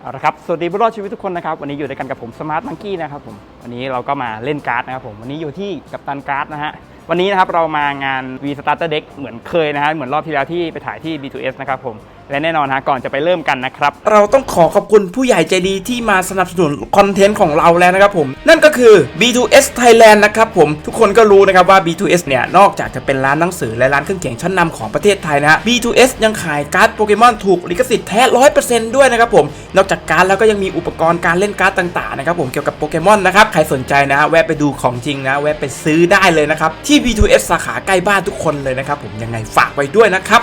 เอาละครับ สวัสดีผู้รอดชีวิตทุกคนนะครับ วันนี้อยู่ด้วยกันกับผมสมาร์ทมังกี้นะครับผม วันนี้เราก็มาเล่นการ์ดนะครับผม วันนี้อยู่ที่กัปตันการ์ดนะฮะ วันนี้นะครับเรามางาน V Starter Deck เหมือนเคยนะฮะเหมือนรอบที่แล้วที่ไปถ่ายที่ B2S นะครับผม และแน่นอนฮะก่อนจะไปเริ่มกันนะครับ เราต้องขอขอบคุณผู้ใหญ่ใจดีที่มาสนับสนุนคอนเทนต์ของเราแล้วนะครับผม นั่นก็คือ B2S Thailand นะครับผม ทุกคนก็รู้นะครับว่า B2S เนี่ย นอกจากจะเป็นร้านหนังสือและร้านเครื่องเขียนชั้นนำของประเทศไทยนะฮะ B2S ยังขายการ์ดโปเกมอนถูกลิขสิทธิ์แท้100%ด้วยนะครับผม นอกจากการ์ดแล้วก็ยังมีอุปกรณ์การเล่นการ์ดต่างๆนะครับผมเกี่ยวกับโปเกมอนนะครับใครสนใจนะฮะแวะไปดูของจริงนะแวะไปซื้อได้เลยนะครับที่ B2S สาขาใกล้บ้านทุกคนเลยนะครับผมยังไงฝากไว้ด้วยนะครับ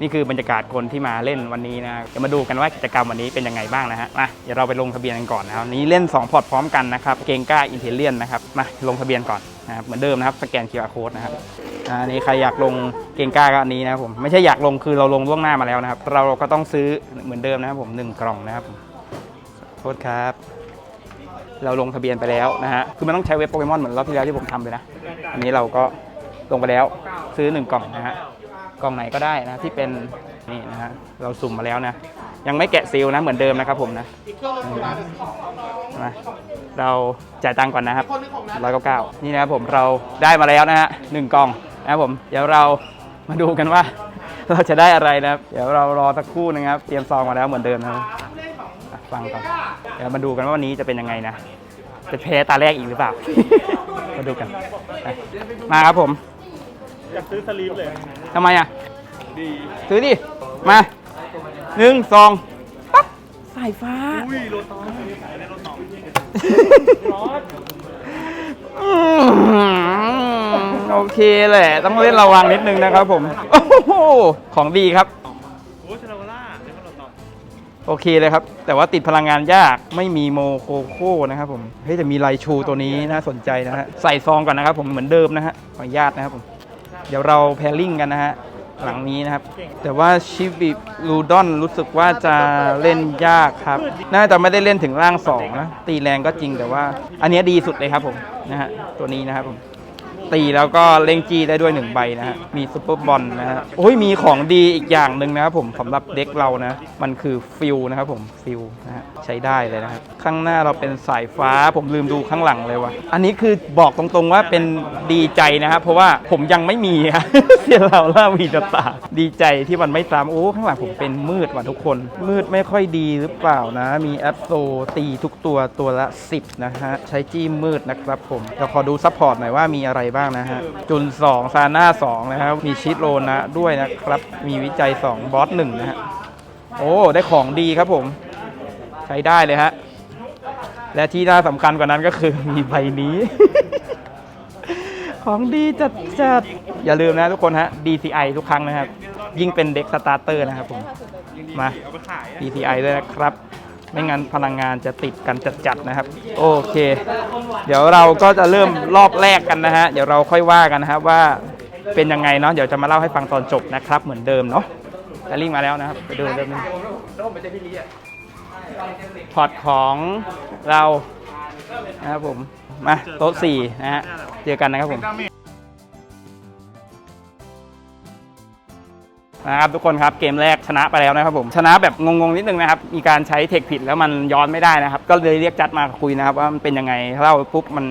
นี่คือบรรยากาศคนที่มาเล่นวันนี้นะเดี๋ยวมาดูกันว่ากิจกรรมวันนี้เป็นยังไงบ้างนะฮะมาเดี๋ยวเราไปลงทะเบียนกันก่อนนะครับนี้เล่น 2 พอร์ตพร้อมกันนะครับเกงก้าอินเทเลียนนะครับมาลงทะเบียนก่อนนะครับเหมือนเดิมนะครับสแกน QR code นะครับอันนี้ใครอยากลงเกงก้าก็อันนี้นะครับผมไม่ใช่อยากลงคือเราลงล่วงหน้ามาแล้วนะครับ เราก็ต้องซื้อเหมือนเดิมนะครับผมหนึ่งกล่องนะครับโทษครับ เราลงทะเบียนไปแล้วนะฮะ คือมันต้องใช้เว็บโปเกมอนเหมือนรอบที่แล้วที่ผมทำเลยนะ อันนี้เราก็ลงไปแล้วซื้อหนึ่งกล่องนะฮะ กล่องไหนก็ได้นะที่เป็นนี่นะฮะ เราสุ่มมาแล้วนะ ยังไม่แกะซีลนะเหมือนเดิมนะครับผมนะมาเราจ่ายตังค์ก่อนนะครับร้อยเก้าเก้านี่นะครับผมเราได้มาแล้วนะฮะหนึ่งกล่องนะครับผม เดี๋ยวเรามาดูกันว่า เราจะได้อะไรนะครับ เดี๋ยวเรารอสักครู่นะครับ เตรียมซองมาแล้วเหมือนเดิมนะครับ ฟังก่อนเดี๋ยวมาดูกันว่าวันนี้จะเป็นยังไงนะ จะแพ้ตาแรกอีกหรือเปล่า มาดูกันไปมาครับผมอยากซื้อสลีปเลยทำไมอะดีซื้อดิ มาหนึ่งสองปั๊บสายฟ้า อุ้ยโรตองขายในโรตองร้อนอืมโอเคแหละ ต้องเล่นระวังนิดนึงนะครับผม โอ้โห ของดีครับ โอเคเลยครับ แต่ว่าติดพลังงานยากไม่มีโมโคโค่นะครับผมเฮ้ยแต่มีไลชูตัวนี้น่าสนใจนะฮะใส่ซองก่อนนะครับผมเหมือนเดิมนะฮะขออนุญาตนะครับผมเดี๋ยวเราแพรลิงกันนะฮะหลังนี้นะครับ แต่ว่าชิบิลูดอนรู้สึกว่าจะเล่นยากครับ น่าจะไม่ได้เล่นถึงร่างสองนะตีแรงก็จริงแต่ว่า อันนี้ดีสุดเลยครับผมนะฮะตัวนี้นะครับผม ตีแล้วก็เล่งจี้ได้ด้วยหนึ่งใบนะฮะ มีซุปเปอร์บอลนะฮะโอ้ยมีของดีอีกอย่างหนึ่งนะครับผมสำหรับเด็กเรานะ มันคือฟิลนะครับผมฟิลนะฮะใช้ได้เลยนะครับ ข้างหน้าเราเป็นสายฟ้าผมลืมดูข้างหลังเลยว่ะ อันนี้คือบอกตรงๆว่าเป็นดีใจนะครับ เพราะว่าผมยังไม่มีอะเสียเราล่าวีจะตา ดีใจที่มันไม่ซ้ำโอ้ข้างหลังผมเป็นมืดว่ะทุกคน มืดไม่ค่อยดีหรือเปล่านะ มีแอปโซตีทุกตัวตัวละ 10 นะฮะใช้จี้มืดนะครับผมเดี๋ยวขอดูซัพพอร์ตหน่อยว่ามีอะไรบ้างนะฮะ จุน 2 ซาน่า 2 นะครับ มีชิดโรนะด้วยนะครับ มีวิจัย 2 บอส1นะฮะ โอ้ ได้ของดีครับผม ใช้ได้เลยฮะ และที่น่าสำคัญกว่านั้นก็คือมีใบนี้ ของดีจัดจัดอย่าลืมนะทุกคนฮะ DCI ทุกครั้งนะครับ ยิ่งเป็นเด็กสตาร์เตอร์นะครับผม มา DCI ด้วยนะครับ ไม่งั้นพลังงานจะติดกันจัดๆนะครับ โอเค เดี๋ยวเราก็จะเริ่มรอบแรกกันนะฮะ เดี๋ยวเราค่อยว่ากันนะครับว่าเป็นยังไงเนาะ เดี๋ยวจะมาเล่าให้ฟังตอนจบนะครับ เหมือนเดิมเนาะแต่ลิงมาแล้วนะครับ ไปดูเริ่มนึงพอร์ตของเรานะครับผม มาโต๊ะสี่นะฮะ เจอกันนะครับผม นะครับทุกคนครับเกมแรกชนะไปแล้วนะครับผมชนะแบบงงๆนิดนึงนะครับมีการใช้เทคผิดแล้วมันย้อนไม่ได้นะครับ ก็เลยเรียกจัดมาคุยนะครับว่ามันเป็นยังไงเล่าปุ๊บมัน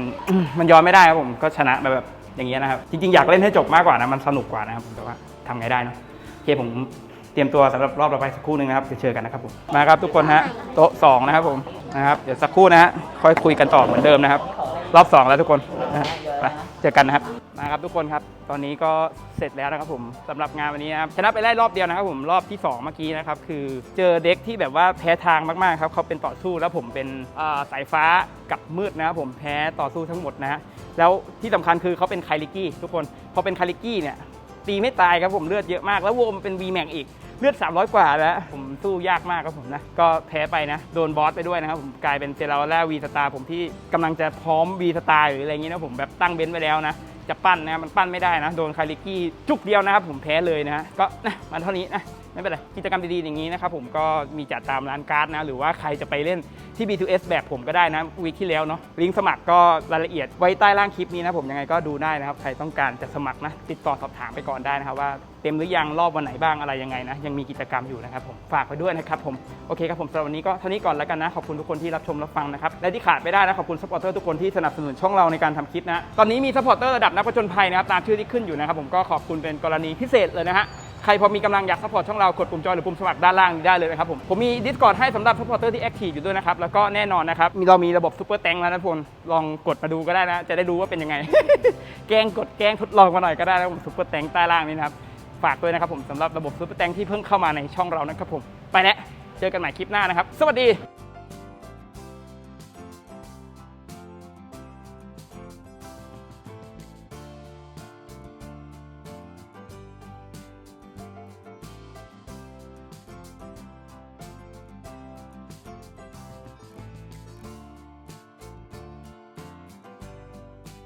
มันย้อนไม่ได้ครับผมก็ชนะไปแบบอย่างเงี้ยนะครับจริงๆอยากเล่นให้จบมากกว่านะมันสนุกกว่านะครับผมแต่ว่าทำไงได้เนอะโอเคผมเตรียมตัวสำหรับรอบต่อไปสักครู่หนึงนะครับเดี๋ยวเจอกันนะครับผมมาครับทุกคนฮะโต๊ะสองนะครับผมนะครับเดี๋ยวสักครู่นะฮะค่อยคุยกันต่อเหมือนเดิมนะครับ รอบสองแล้วทุกคนนะฮะไปเจอกันนะครับ มาครับทุกคนครับตอนนี้ก็เสร็จแล้วนะครับผมสำหรับงานวันนี้นะครับชนะไปได้รอบเดียวนะครับผมรอบที่ 2 เมื่อกี้นะครับคือเจอเด็กที่แบบว่าแพ้ทางมากๆครับเขาเป็นต่อสู้แล้วผมเป็นาสายฟ้ากับมืดนะครับผมแพ้ต่อสู้ทั้งหมดนะฮะแล้วที่สำคัญคือเขาเป็นไคลิกี้ทุกคนพอเป็นไคลิกี้เนี่ยตีไม่ตายครับผมเลือดเยอะมาก แล้ววมนเป็น V Max อีกเลือด 300 กว่าแล้ว ผมสู้ยากมากครับผมนะ ก็แพ้ไปนะ โดนบอสไปด้วยนะครับผมกลายเป็นเซราล่าวีสตาร์ผมที่กำลังจะพร้อมวีสตาร์หรืออะไรอย่างนี้นะผมแบบตั้งเบนซ์ไว้แล้วนะ จะปั้นนะมันปั้นไม่ได้นะ โดนคาริกี้จุกเดียวนะครับผมแพ้เลยนะก็นะมันเท่านี้นะ ไม่เป็นไรกิจกรรมดีๆอย่างนี้นะครับผมก็มีจัดตามร้านการ์ดนะ หรือว่าใครจะไปเล่นที่ B2S แบบผมก็ได้นะวีคที่แล้วเนาะลิงก์สมัครก็รายละเอียดไว้ใต้ล่างคลิปนี้นะผมยังไงก็ดูได้นะครับใครต้องการจะสมัครนะติดต่อสอบถามไปก่อนได้นะครับว่าเต็มหรือยังรอบวันไหนบ้างอะไรยังไงนะยังมีกิจกรรมอยู่นะครับผมฝากไปด้วยนะครับผมโอเคครับผมสำหรับวันนี้ก็เท่านี้ก่อนแล้วกันนะขอบคุณทุกคนที่รับชมรับฟังนะครับและที่ขาดไม่ได้นะขอบคุณซัพพอร์เตอร์ทุกคนที่สนับสนุนช่องเราในการทำคลิปนะตอนนี้มีซัพพอร์เตอร์ระดับนักผจญภัยนะครับตามชื่อที่ขึ้นอยู่นะครับผมก็ขอบคุณเป็นกรณีพิเศษเลยนะฮะ ใครพอมีกำลังอยากซัพพอร์ตช่องเรากดปุ่มจอยหรือปุ่มสมัครด้านล่างนี้ได้เลยนะครับผมผมมี Discord ให้สำหรับซัพพอร์เตอร์ที่แอคทีฟอยู่ด้วยนะครับแล้วก็แน่นอนนะครับมีเรามีระบบซูเปอร์แตงแล้วนะทุกคนลองกดมาดูก็ได้นะ จะได้รู้ว่าเป็นยังไง แกล้งกดแกล้งทดลองมาหน่อยก็ได้นะผมซูเปอร์แตงใต้ล่างนี้นะครับฝากด้วยนะครับผมสำหรับระบบซูเปอร์แตงที่เพิ่งเข้ามาในช่องเรานะครับผมไปแล้วเจอกันใหม่คลิปหน้านะครับ สวัสดี